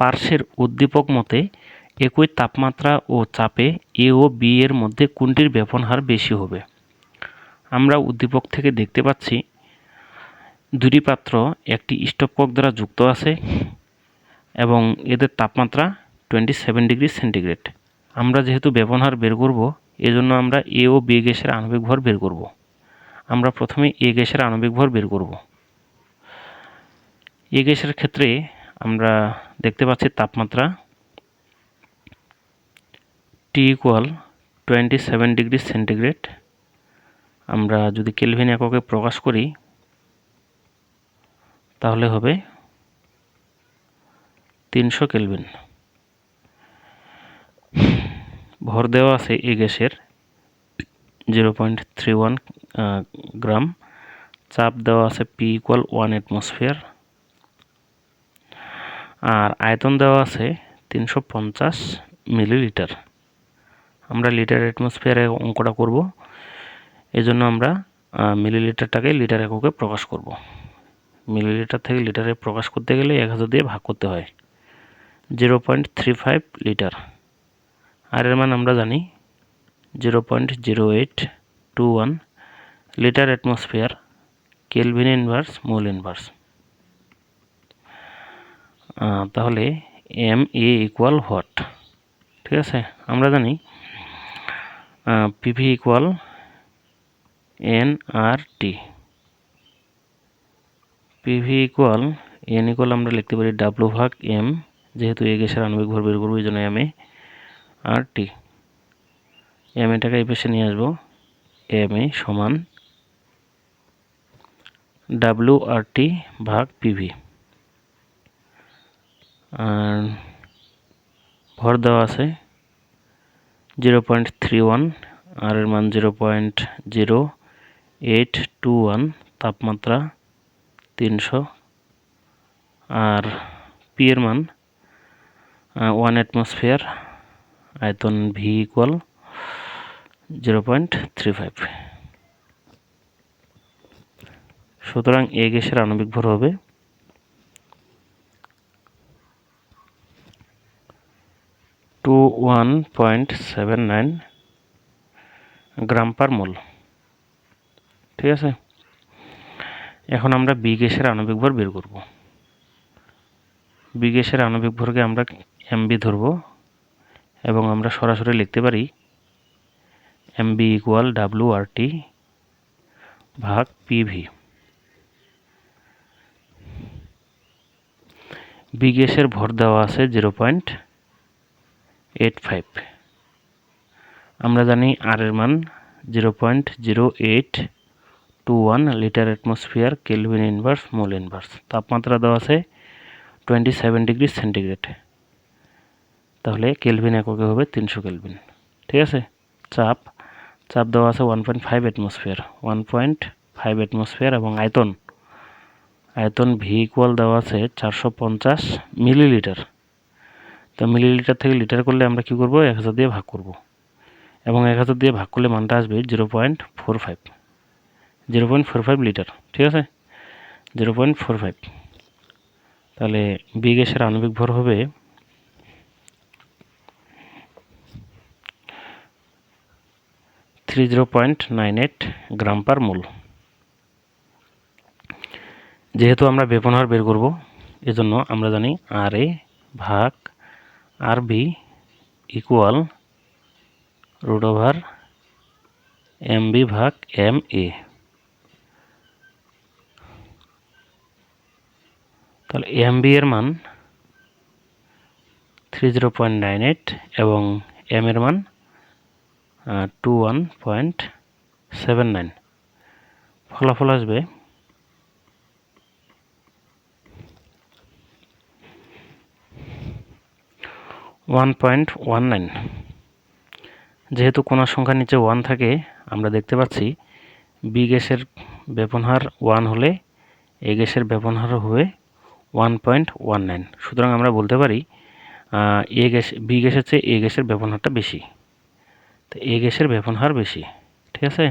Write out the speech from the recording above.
পার্শ্বের উদ্দীপক মতে, একই তাপমাত্রা ও চাপে এ ও বি এর মধ্যে কোনটির ব্যবহার বেশি হবে? আমরা উদ্দীপক থেকে দেখতে পাচ্ছি, দুটি পাত্র একটি স্টোভকক দ্বারা যুক্ত আছে এবং এদের তাপমাত্রা টোয়েন্টি সেভেন ডিগ্রি সেন্টিগ্রেড আমরা যেহেতু ব্যবহার বের করব, এজন্য আমরা এ ও বি গ্যাসের আণবিক ভর বের করব। আমরা প্রথমে এ গ্যাসের আণবিক ভর বের করব। এ গ্যাসের ক্ষেত্রে আমরা দেখতে পাচ্ছি তাপমাত্রা T equal twenty seven degree centigrade আমরা যদি কেলভিন এককে প্রকাশ করি, তাহলে হবে তিনশো কেলভিন ভর দেওয়া আছে এই গ্যাসের zero point three one gram. চাপ দেওয়া আছে পি ইকুয়াল ওয়ান অ্যাটমসফিয়ার আর আয়তন দেওয়া আছে তিনশো পঞ্চাশ মিলিলিটার। আমরা লিটার অ্যাটমসফিয়ারে অঙ্কটা করব। এজন্য আমরা মিলিলিটারটাকে লিটার এককে প্রকাশ করব। মিলিলিটার থেকে লিটারে প্রকাশ করতে গেলে এক হাজার দিয়ে ভাগ করতে হয়। Zero point three five litre. আর এর মান আমরা জানি zero point zero eight two one litre atmosphere kelvin inverse mole inverse তাহলে এম এ ইকুয়াল হোয়াট ঠিক আছে? আমরা জানি PV equal N R T. PV equal N equal আমরা লিখতে পারি ডাব্লু ভাগ এম, যেহেতু এ গ্যাসের আণবিক ভর বের করব এই জন্য M A R T. M এটাকে এই পাশে নিয়ে আসব, এম এ সমান ডাব্লু আর টি ভাগ পিভি আর ভর দেওয়া আছে জিরো পয়েন্ট থ্রি ওয়ান আর এর মান zero point zero eight two one তাপমাত্রা তিনশো। আর পি এর মান ওয়ান অ্যাটমসফিয়ার আয়তন V equal zero point three five সুতরাং এ গ্যাসের আণবিক ভর হবে two one point seven nine gram per mole ঠিক আছে? এখন আমরা বি গ্যাসের আণবিক ভর বের করব। বি গ্যাসের আণবিক ভরকে আমরা এমবি ধরব এবং আমরা সরাসরি লিখতে পারি M B equal W R T ভাগ পিভি বি গ্যাসের ভর দেওয়া আছে জিরো পয়েন্ট এইট ফাইভ আমরা জানি আর এর মান zero point zero eight two one litre atmosphere kelvin inverse mole inverse তাপমাত্রা দেওয়া আছে টোয়েন্টি সেভেন ডিগ্রি সেন্টিগ্রেড তাহলে কেলভিন এককে হবে তিনশো কেলভিন ঠিক আছে? চাপ। চাপ দেওয়া আছে one point five atmosphere one point five atmosphere এবং আয়তন। আয়তন ভি ইকুয়াল দেওয়া আছে চারশো পঞ্চাশ মিলিলিটার তো মিলিলিটার থেকে লিটার করলে আমরা কি করব? এক হাজার দিয়ে ভাগ করব। এবং এক হাজার দিয়ে ভাগ করলে মানটা আসবে zero point four five zero point four five litre ঠিক আছে? জিরো পয়েন্ট ফোর ফাইভ তাহলে বি গ্যাসের আণবিক ভর হবে three zero point nine eight gram per mole যেহেতু আমরা বেপন হার বের করব, এজন্য আমরা জানি আর এ ভাগ R B equal root over M B ভাগ এম এ তাহলে এম বি এর মান three zero point nine eight এবং এম এর মান two one point seven nine ফলাফল আসবে ওয়ান পয়েন্ট ওয়ান নাইন যেহেতু কোনার সংখ্যার নিচে ওয়ান থাকে, আমরা দেখতে পাচ্ছি বি গ্যাসের ব্যবহার ওয়ান হলে এ গ্যাসের ব্যবহার হবে ওয়ান পয়েন্ট ওয়ান নাইন সুতরাং আমরা বলতে পারি এ গ্যাস বি গ্যাসের চেয়ে এ গ্যাসের ব্যবহারটা বেশি। তো এ গ্যাসের ব্যবহার বেশি, ঠিক আছে?